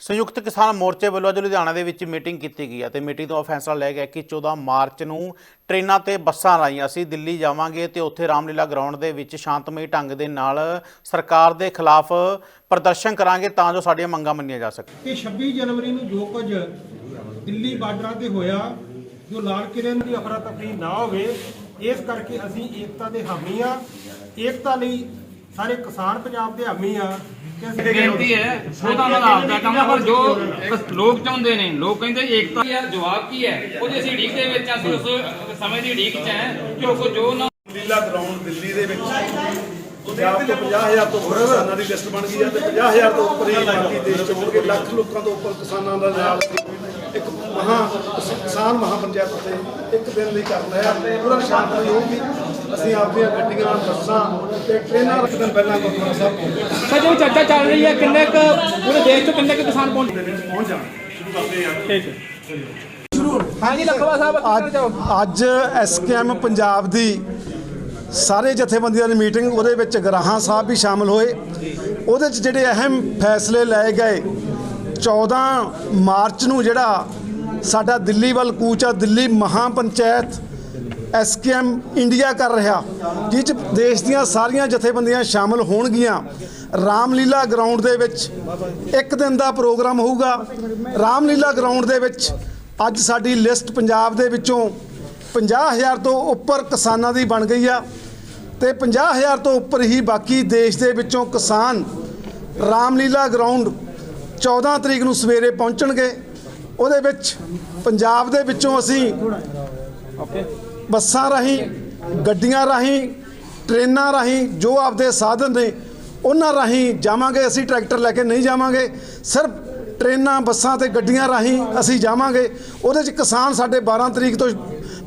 ਸੰਯੁਕਤ ਕਿਸਾਨ ਮੋਰਚੇ ਵੱਲੋਂ ਅੱਜ ਲੁਧਿਆਣਾ ਦੇ ਵਿੱਚ ਮੀਟਿੰਗ ਕੀਤੀ ਗਈ ਹੈ ਤੇ ਮੀਟਿੰਗ ਤੋਂ ਇਹ ਫੈਸਲਾ ਲਿਆ ਗਿਆ ਕਿ 14 ਮਾਰਚ ਨੂੰ ਟ੍ਰੇਨਾਂ ਤੇ ਬੱਸਾਂ ਰਾਹੀਂ ਅਸੀਂ ਦਿੱਲੀ ਜਾਵਾਂਗੇ ਤੇ ਉੱਥੇ ਰਾਮਲੀਲਾ ਗਰਾਊਂਡ ਦੇ ਵਿੱਚ ਸ਼ਾਂਤਮਈ ਢੰਗ ਦੇ ਨਾਲ ਸਰਕਾਰ ਦੇ ਖਿਲਾਫ ਪ੍ਰਦਰਸ਼ਨ ਕਰਾਂਗੇ ਤਾਂ ਜੋ ਸਾਡੀਆਂ ਮੰਗਾਂ ਮੰਨੀਆਂ ਜਾ ਸਕਣ। ਕਿ 26 ਜਨਵਰੀ ਨੂੰ ਜੋ ਕੁਝ ਦਿੱਲੀ ਬਾਰਡਰਾਂ ਤੇ ਹੋਇਆ, ਜੋ ਲਾਲ ਕਿਲੇ ਦੀ ਅਫਰਾ ਤਫਰੀ ਨਾ ਹੋਵੇ, ਇਸ ਕਰਕੇ ਅਸੀਂ ਏਕਤਾ ਦੇ ਹਾਮੀ ਆ ਏਕਤਾ ਲਈ ਸਾਰੇ ਕਿਸਾਨ ਪੰਜਾਬ ਦੇ ਹਾਮੀ ਆ ਬੇਨਤੀ ਹੈ ਉਹਦਾ ਨਾਲ ਆਪਦਾ ਕੰਮ ਹੈ, ਪਰ ਜੋ ਲੋਕ ਚਾਹੁੰਦੇ ਨੇ ਲੋਕ ਕਹਿੰਦੇ ਏਕਤਾ ਹੈ ਜਵਾਬ ਕੀ ਹੈ? ਉਹਦੀ ਅਸੀਂ ਢੀਕ ਦੇ ਵਿੱਚ ਅਸੀਂ ਉਸ ਸਮੇਂ ਦੀ ਢੀਕ 'ਚ ਹੈ ਜੋ ਕੋ ਜੋ ਨਾ ਲੀਲਾ ਗਰਾਊਂਡ ਦਿੱਲੀ ਦੇ ਵਿੱਚ ਪੰਜਾਬ ਤੋਂ 50000 ਤੋਂ ਉੱਪਰ ਕਿਸਾਨਾਂ ਦੀ ਲਿਸਟ ਬਣ ਗਈ ਹੈ ਤੇ 50000 ਤੋਂ ਉੱਪਰ ਹੀ ਬਾਕੀ ਦੇਸ਼ ਚ ਹੋਣਗੇ ਲੱਖ ਲੋਕਾਂ ਤੋਂ ਉੱਪਰ ਕਿਸਾਨਾਂ ਦਾ ਨਾਲ। ਇੱਕ ਮਹਾ ਕਿਸਾਨ ਮਹਾ ਪੰਚਾਇਤ ਤੇ ਇੱਕ ਦਿਨ ਲਈ ਕਰਨਾ ਹੈ ਪੂਰਾ ਸ਼ਾਂਤੀ ਹੋਊਗੀ ਅਸੀਂ ਆਪਣੀਆਂ ਗੱਡੀਆਂ ਬੱਸਾਂ ਤੇ ਟ੍ਰੇਨਾਂ ਇੱਕ ਦਿਨ ਪਹਿਲਾਂ ਗੁਰਦੁਆਰਾ ਸਾਹਿਬ ਪਹੁੰਚਾਂਗੇ ਸਰ ਜੋ ਚਰਚਾ ਚੱਲ ਰਹੀ ਹੈ ਕਿੰਨੇ ਕੁ ਪੂਰੇ ਦੇਸ਼ ਤੋਂ ਕਿੰਨੇ ਕੁ ਕਿਸਾਨ ਪਹੁੰਚ? ਪਹੁੰਚ ਜਾਣਾ ਸ਼ੁਰੂ ਕਰਦੇ ਹਾਂ ਹਾਂਜੀ ਲਖਵਾ ਸਾਹਿਬ ਅੱਜ ਅੱਜ ਐਸਕੇਐਮ ਪੰਜਾਬ ਦੀ ਸਾਰੇ ਜਥੇਬੰਦੀਆਂ ਦੀ ਮੀਟਿੰਗ ਉਹਦੇ ਵਿੱਚ ਗਰਾਹਾਂ ਸਾਹਿਬ ਵੀ ਸ਼ਾਮਲ ਹੋਏ। ਉਹਦੇ 'ਚ ਜਿਹੜੇ ਅਹਿਮ ਫੈਸਲੇ ਲਏ ਗਏ 14 ਮਾਰਚ ਨੂੰ ਜਿਹੜਾ ਸਾਡਾ ਦਿੱਲੀ ਵੱਲ ਕੂਚ ਆ, ਦਿੱਲੀ ਮਹਾ ਪੰਚਾਇਤ ਐਸਕੇਐਮ ਇੰਡੀਆ ਕਰ ਰਿਹਾ ਜਿਸ 'ਚ ਦੇਸ਼ ਦੀਆਂ ਸਾਰੀਆਂ ਜਥੇਬੰਦੀਆਂ ਸ਼ਾਮਲ ਹੋਣਗੀਆਂ। ਰਾਮਲੀਲਾ ਗਰਾਊਂਡ ਦੇ ਵਿੱਚ ਇੱਕ ਦਿਨ ਦਾ ਪ੍ਰੋਗਰਾਮ ਹੋਊਗਾ। ਰਾਮਲੀਲਾ ਗਰਾਊਂਡ ਦੇ ਵਿੱਚ ਅੱਜ ਸਾਡੀ ਲਿਸਟ ਪੰਜਾਬ ਦੇ ਵਿੱਚੋਂ 50000 ਤੋਂ ਉੱਪਰ ਕਿਸਾਨਾਂ ਦੀ ਬਣ ਗਈ ਆ ਤੇ 50000 ਤੋਂ ਉੱਪਰ ਹੀ ਬਾਕੀ ਦੇਸ਼ ਦੇ ਵਿੱਚੋਂ ਕਿਸਾਨ ਰਾਮਲੀਲਾ ਗਰਾਊਂਡ 14 ਤਰੀਕ ਨੂੰ ਸਵੇਰੇ ਪਹੁੰਚਣਗੇ। ਉਹਦੇ ਵਿੱਚ ਪੰਜਾਬ ਦੇ ਵਿੱਚੋਂ ਅਸੀਂ ਬੱਸਾਂ ਰਾਹੀਂ, ਗੱਡੀਆਂ ਰਾਹੀਂ, ਟ੍ਰੇਨਾਂ ਰਾਹੀਂ ਜੋ ਆਪਦੇ ਸਾਧਨ ਨੇ, ਉਹਨਾਂ ਰਾਹੀਂ ਜਾਵਾਂਗੇ। ਅਸੀਂ ਟਰੈਕਟਰ ਲੈ ਕੇ ਨਹੀਂ ਜਾਵਾਂਗੇ। ਸਿਰਫ ਟ੍ਰੇਨਾਂ, ਬੱਸਾਂ ਤੇ ਗੱਡੀਆਂ ਰਾਹੀਂ ਅਸੀਂ ਜਾਵਾਂਗੇ। ਉਹਦੇ 'ਚ ਕਿਸਾਨ ਸਾਡੇ 12 ਤਰੀਕ ਤੋਂ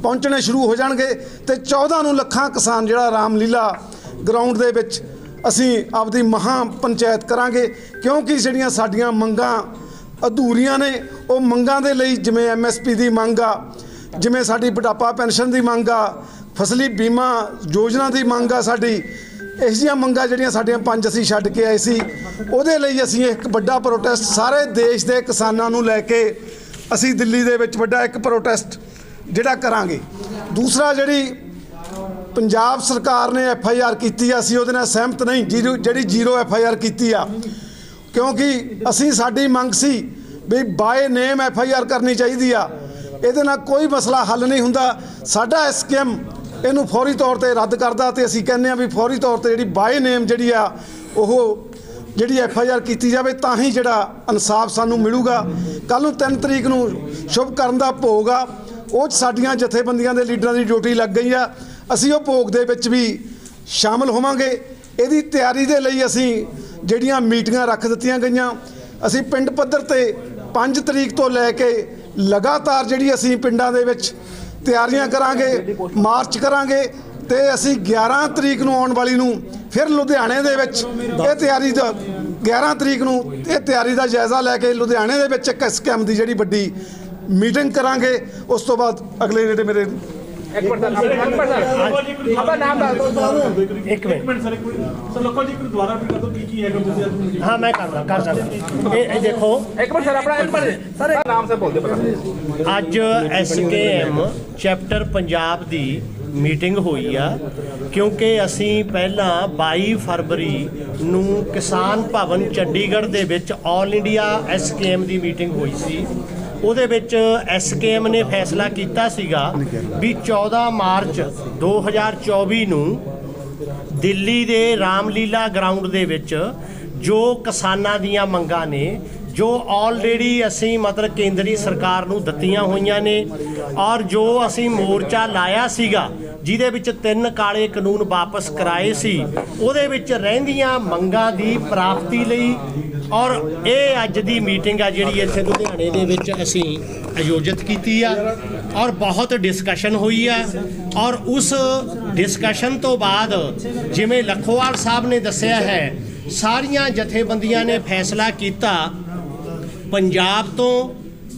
ਪਹੁੰਚਣੇ ਸ਼ੁਰੂ ਹੋ ਜਾਣਗੇ ਤੇ 14 ਨੂੰ ਲੱਖਾਂ ਕਿਸਾਨ ਜਿਹੜਾ ਰਾਮਲੀਲਾ ਗਰਾਊਂਡ ਦੇ ਵਿੱਚ ਅਸੀਂ ਆਪਦੀ ਮਹਾ ਪੰਚਾਇਤ ਕਰਾਂਗੇ, ਕਿਉਂਕਿ ਜਿਹੜੀਆਂ ਸਾਡੀਆਂ ਮੰਗਾਂ ਅਧੂਰੀਆਂ ਨੇ, ਉਹ ਮੰਗਾਂ ਦੇ ਲਈ ਜਿਵੇਂ ਐਮਐਸਪੀ ਦੀ ਮੰਗ ਆ, ਜਿਵੇਂ ਸਾਡੀ ਬੁਢਾਪਾ ਪੈਨਸ਼ਨ ਦੀ ਮੰਗ ਆ, ਫਸਲੀ ਬੀਮਾ ਯੋਜਨਾ ਦੀ ਮੰਗ ਆ ਸਾਡੀ, ਇਹੋ ਜਿਹੀਆਂ ਮੰਗਾਂ ਜਿਹੜੀਆਂ ਸਾਡੀਆਂ ਪੰਜ ਅਸੀਂ ਛੱਡ ਕੇ ਆਏ ਸੀ, ਉਹਦੇ ਲਈ ਅਸੀਂ ਇੱਕ ਵੱਡਾ ਪ੍ਰੋਟੈਸਟ ਸਾਰੇ ਦੇਸ਼ ਦੇ ਕਿਸਾਨਾਂ ਨੂੰ ਲੈ ਕੇ ਅਸੀਂ ਦਿੱਲੀ ਦੇ ਵਿੱਚ ਵੱਡਾ ਇੱਕ ਪ੍ਰੋਟੈਸਟ ਜਿਹੜਾ ਕਰਾਂਗੇ। ਦੂਸਰਾ ਜਿਹੜੀ ਪੰਜਾਬ ਸਰਕਾਰ ਨੇ ਐਫ ਆਈ ਆਰ ਕੀਤੀ ਆ, ਅਸੀਂ ਉਹਦੇ ਨਾਲ ਸਹਿਮਤ ਨਹੀਂ, ਜੀਰੋ ਜਿਹੜੀ ਜ਼ੀਰੋ ਐਫ ਆਈ ਆਰ ਕੀਤੀ ਆ। ਕਿਉਂਕਿ ਅਸੀਂ, ਸਾਡੀ ਮੰਗ ਸੀ ਵੀ by name F I R ਕਰਨੀ ਚਾਹੀਦੀ ਆ। ਇਹਦੇ ਨਾਲ ਕੋਈ ਮਸਲਾ ਹੱਲ ਨਹੀਂ ਹੁੰਦਾ। ਸਾਡਾ ਐਸਕੇਐਮ ਇਹਨੂੰ ਫੌਰੀ ਤੌਰ ਤੇ ਰੱਦ ਕਰਦਾ ਤੇ ਅਸੀਂ ਕਹਿੰਦੇ ਆ ਵੀ ਫੌਰੀ ਤੌਰ ਤੇ ਜਿਹੜੀ ਬਾਏ ਨੇਮ ਜਿਹੜੀ ਆ, ਉਹ ਜਿਹੜੀ ਐਫ ਆਈ ਆਰ ਕੀਤੀ ਜਾਵੇ, ਤਾਂ ਹੀ ਜਿਹੜਾ ਇਨਸਾਫ ਸਾਨੂੰ ਮਿਲੂਗਾ। ਕੱਲ ਨੂੰ 3 ਤਰੀਕ ਨੂੰ ਸ਼ੁਭ ਕਰਨ ਦਾ ਭੋਗ ਆ। ਉਹ 'ਚ ਸਾਡੀਆਂ ਜਥੇਬੰਦੀਆਂ ਦੇ ਲੀਡਰਾਂ ਦੀ ਡਿਊਟੀ ਲੱਗ ਗਈ ਆ। ਅਸੀਂ ਉਹ ਭੋਗ ਦੇ ਵਿੱਚ ਵੀ ਸ਼ਾਮਲ ਹੋਵਾਂਗੇ। ਇਹਦੀ ਤਿਆਰੀ ਦੇ ਲਈ ਅਸੀਂ ਜਿਹੜੀਆਂ ਮੀਟਿੰਗਾਂ ਰੱਖ ਦਿੱਤੀਆਂ ਗਈਆਂ, ਅਸੀਂ ਪਿੰਡ ਪੱਧਰ ਤੇ 5 ਤਰੀਕ ਤੋਂ ਲੈ ਕੇ ਲਗਾਤਾਰ ਜਿਹੜੀ ਅਸੀਂ ਪਿੰਡਾਂ ਦੇ ਵਿੱਚ ਤਿਆਰੀਆਂ ਕਰਾਂਗੇ, ਮਾਰਚ ਕਰਾਂਗੇ ਤੇ ਅਸੀਂ 11 ਤਰੀਕ ਨੂੰ ਆਉਣ ਵਾਲੀ ਨੂੰ ਫਿਰ ਲੁਧਿਆਣੇ ਦੇ ਵਿੱਚ ਇਹ ਤਿਆਰੀ ਦਾ 11 ਤਰੀਕ ਨੂੰ ਇਹ ਤਿਆਰੀ ਦਾ ਜਾਇਜ਼ਾ ਲੈ ਕੇ ਲੁਧਿਆਣੇ ਦੇ ਵਿੱਚ ਇੱਕ ਸਕੈਮ ਦੀ ਜਿਹੜੀ ਵੱਡੀ ਮੀਟਿੰਗ ਕਰਾਂਗੇ। ਉਸ ਤੋਂ ਬਾਅਦ ਅਗਲੇ ਜਿਹੜੇ ਮੇਰੇ ਇੱਕ ਮਿੰਟ ਸਰ ਇੱਕ ਮਿੰਟ ਸਰ। ਆਪਣਾ ਨਾਮ ਦੱਸ ਦਿਓ ਇੱਕ ਮਿੰਟ। ਸਰ ਲੋਕਾਂ ਜੀ ਇੱਕ ਦੁਆਰਾ ਵੀ ਕਰ ਦੋ ਕੀ ਕੀ ਹੈ ਤੁਸੀਂ ਅੱਜ ਹਾਂ ਮੈਂ ਕਰਦਾ ਕਰ ਸਕਦਾ। ਇਹ ਇਹ ਦੇਖੋ। ਇੱਕ ਮਿੰਟ ਸਰ ਆਪਣਾ ਇੱਕ ਮਿੰਟ। ਸਰ ਨਾਮ ਸੇ ਬੋਲ ਦਿਓ ਪਹਿਲਾਂ। ਅੱਜ ਐਸਕੇਐਮ ਚੈਪਟਰ ਪੰਜਾਬ ਦੀ ਮੀਟਿੰਗ ਹੋਈ ਆ ਕਿਉਂਕਿ ਅਸੀਂ ਪਹਿਲਾਂ 22 ਫਰਵਰੀ ਨੂੰ ਕਿਸਾਨ ਭਵਨ ਚੰਡੀਗੜ੍ਹ ਦੇ ਵਿੱਚ 올 ਇੰਡੀਆ ਐਸਕੇਐਮ ਦੀ ਮੀਟਿੰਗ ਹੋਈ ਸੀ। ਉਹਦੇ ਵਿੱਚ ਐਸਕੇਐਮ ਨੇ ਫੈਸਲਾ ਕੀਤਾ ਸੀਗਾ ਵੀ 14 ਮਾਰਚ 2024 ਨੂੰ ਦਿੱਲੀ ਦੇ ਰਾਮਲੀਲਾ ਗਰਾਊਂਡ ਦੇ ਵਿੱਚ ਜੋ ਕਿਸਾਨਾਂ ਦੀਆਂ ਮੰਗਾਂ ਨੇ, ਜੋ ਆਲਰੇਡੀ ਅਸੀਂ ਮਤਲਬ ਕੇਂਦਰੀ ਸਰਕਾਰ ਨੂੰ ਦਿੱਤੀਆਂ ਹੋਈਆਂ ਨੇ ਔਰ ਜੋ ਅਸੀਂ ਮੋਰਚਾ ਲਾਇਆ ਸੀਗਾ, ਜਿਹਦੇ ਵਿੱਚ ਤਿੰਨ ਕਾਲੇ ਕਾਨੂੰਨ ਵਾਪਸ ਕਰਾਏ ਸੀ, ਉਹਦੇ ਵਿੱਚ ਰਹਿੰਦੀਆਂ ਮੰਗਾਂ ਦੀ ਪ੍ਰਾਪਤੀ ਲਈ ਔਰ ਇਹ ਅੱਜ ਦੀ ਮੀਟਿੰਗ ਆ ਜਿਹੜੀ ਇੱਥੇ ਲੁਧਿਆਣੇ ਦੇ ਵਿੱਚ ਅਸੀਂ ਆਯੋਜਿਤ ਕੀਤੀ ਆ ਔਰ ਬਹੁਤ ਡਿਸਕਸ਼ਨ ਹੋਈ ਆ ਔਰ ਉਸ ਡਿਸਕਸ਼ਨ ਤੋਂ ਬਾਅਦ ਜਿਵੇਂ ਲਖੋਵਾਲ ਸਾਹਿਬ ਨੇ ਦੱਸਿਆ ਹੈ, ਸਾਰੀਆਂ ਜਥੇਬੰਦੀਆਂ ਨੇ ਫੈਸਲਾ ਕੀਤਾ ਪੰਜਾਬ ਤੋਂ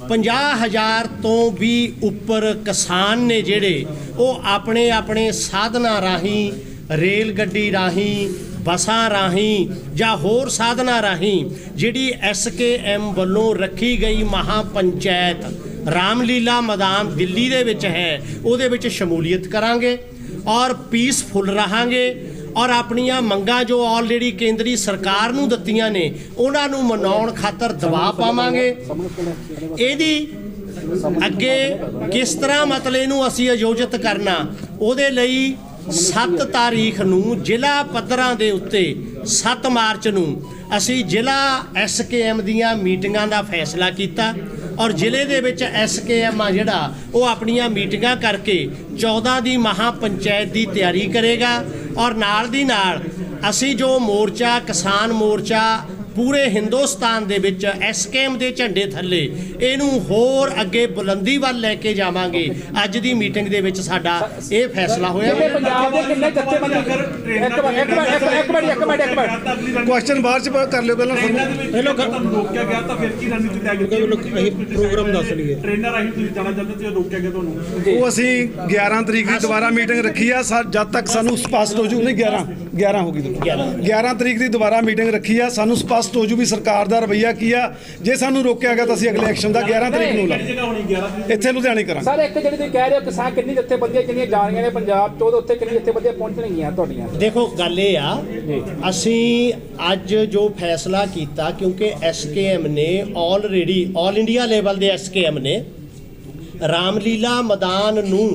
50000 ਤੋਂ ਵੀ ਉੱਪਰ ਕਿਸਾਨ ਨੇ ਜਿਹੜੇ ਉਹ ਆਪਣੇ ਆਪਣੇ ਸਾਧਨਾਂ ਰਾਹੀਂ, ਰੇਲ ਗੱਡੀ ਰਾਹੀਂ ਬਸਾਂ ਰਾਹੀਂ ਜਾਂ ਹੋਰ ਸਾਧਨਾਂ ਰਾਹੀਂ ਜਿਹੜੀ ਐਸਕੇਐਮ ਵੱਲੋਂ ਰੱਖੀ ਗਈ ਮਹਾ ਪੰਚਾਇਤ ਰਾਮਲੀਲਾ ਮੈਦਾਨ ਦਿੱਲੀ ਦੇ ਵਿੱਚ ਹੈ ਉਹਦੇ ਵਿੱਚ ਸ਼ਮੂਲੀਅਤ ਕਰਾਂਗੇ ਔਰ ਪੀਸਫੁਲ ਰਹਾਂਗੇ ਔਰ ਆਪਣੀਆਂ ਮੰਗਾਂ ਜੋ ਆਲਰੇਡੀ ਕੇਂਦਰੀ ਸਰਕਾਰ ਨੂੰ ਦਿੱਤੀਆਂ ਨੇ ਉਹਨਾਂ ਨੂੰ ਮਨਾਉਣ ਖਾਤਰ ਦਬਾਅ ਪਾਵਾਂਗੇ। ਇਹਦੀ ਅੱਗੇ ਕਿਸ ਤਰ੍ਹਾਂ ਮਤਲਬ ਇਹਨੂੰ ਅਸੀਂ ਆਯੋਜਿਤ ਕਰਨਾ ਉਹਦੇ ਲਈ 7 ਤਾਰੀਖ ਨੂੰ ਜ਼ਿਲ੍ਹਾ ਪੱਧਰਾਂ ਦੇ ਉੱਤੇ 7 ਮਾਰਚ ਨੂੰ ਅਸੀਂ ਜ਼ਿਲ੍ਹਾ ਐਸਕੇਐਮ ਦੀਆਂ ਮੀਟਿੰਗਾਂ ਦਾ ਫੈਸਲਾ ਕੀਤਾ ਔਰ ਜ਼ਿਲ੍ਹੇ ਦੇ ਵਿੱਚ ਐਸਕੇਐਮ ਆ ਜਿਹੜਾ, ਉਹ ਆਪਣੀਆਂ ਮੀਟਿੰਗਾਂ ਕਰਕੇ 14 ਦੀ ਮਹਾ ਪੰਚਾਇਤ ਦੀ ਤਿਆਰੀ ਕਰੇਗਾ ਔਰ ਨਾਲ ਦੀ ਨਾਲ ਅਸੀਂ ਜੋ ਮੋਰਚਾ, ਕਿਸਾਨ ਮੋਰਚਾ ਪੂਰੇ ਹਿੰਦੁਸਤਾਨ ਦੇ ਵਿੱਚ ਐਸਕੇਐਮ ਦੇ ਝੰਡੇ ਥੱਲੇ ਇਹਨੂੰ ਹੋਰ ਅੱਗੇ ਬੁਲੰਦੀ ਵੱਲ ਲੈ ਕੇ ਜਾਵਾਂਗੇ। ਅੱਜ ਦੀ ਮੀਟਿੰਗ ਦੇ ਵਿੱਚ ਸਾਡਾ ਇਹ ਫੈਸਲਾ ਹੋਇਆ। ਪੰਜਾਬ ਦੇ ਕਿੰਨੇ ਇੱਕ ਮਿੰਟ ਇੱਕ ਮਿੰਟ ਇੱਕ ਮਿੰਟ ਇੱਕ ਮਿੰਟ ਇੱਕ ਮਿੰਟ ਇੱਕ ਮਿੰਟ। ਕੁਐਸਚਨ ਬਾਅਦ ਚ ਕਰ ਲਿਓ ਪਹਿਲਾਂ ਪਹਿਲਾਂ ਤੁਹਾਨੂੰ ਰੋਕਿਆ ਗਿਆ ਤਾਂ ਫਿਰ ਕੀ ਰਣਨੀਤੀ ਤਿਆਰ ਕੀਤੀ? ਪ੍ਰੋਗਰਾਮ ਦੱਸ ਲਈਏ। ਟ੍ਰੇਨਰ ਰਾਹੀਂ ਤੁਸੀਂ ਜਾਣਾ ਚਾਹੁੰਦੇ ਤੇ ਰੋਕਿਆ ਗਿਆ ਤੁਹਾਨੂੰ? ਉਹ ਅਸੀਂ 11 ਤਰੀਕ ਦੀ ਦੁਬਾਰਾ ਮੀਟਿੰਗ ਰੱਖੀ ਆ ਜਦ ਤੱਕ ਸਾਨੂੰ ਸਪਸ਼ਟ ਹੋ ਜੂ ਨਹੀਂ 11 11 ਹੋ ਗਈ 11 ਤਰੀਕ ਦੀ ਦੁਬਾਰਾ ਮੀਟਿੰਗ ਰੱਖੀ ਆ ਸਾਨੂੰ ਸਪਸ਼ਟ ਹੋ ਜੂ ਵੀ ਸਰਕਾਰ ਦਾ ਰਵੱਈਆ ਕੀ ਆ? ਜੇ ਸਾਨੂੰ ਰੋਕਿਆ ਗਿਆ ਤਾਂ ਅਸੀਂ ਅਗਲੇ ਐਕਸ਼ਨ ਦਾ 11 ਤਰੀਕ ਨੂੰ ਲਾ ਜਗ੍ਹਾ ਹੋਣੀ 11 ਤਰੀਕ ਇੱਥੇ ਲੁਧਿਆਣੇ ਕਰਾਂਗੇ। ਸਰ ਇੱਕ ਜਿਹੜੀ ਤੁਸੀਂ ਕਹਿ ਰਹੇ ਹੋ ਕਿਸਾਨ ਕਿੰਨੀ ਜੱਥੇਬੰਦੀਆਂ ਕਿੰਨੀਆਂ ਜਾ ਰਹੀਆਂ ਨੇ ਪੰਜਾਬ ਚ ਉਹਦੇ ਉੱਤੇ ਕਿੰਨੀ ਜੱਥੇਬੰਦੀਆਂ ਪਹੁੰਚਣਗੀਆਂ ਤੁਹਾਡੀਆਂ? ਦੇਖੋ ਗੱਲ ਇਹ ਆ ਅਸੀਂ ਅੱਜ ਜੋ ਫੈਸਲਾ ਕੀਤਾ ਕਿਉਂਕਿ ਐਸਕੇਐਮ ਨੇ ਆਲਰੇਡੀ ਆਲ ਇੰਡੀਆ ਲੈਵਲ ਦੇ ਐਸਕੇਐਮ ਨੇ ਰਾਮਲੀਲਾ ਮੈਦਾਨ ਨੂੰ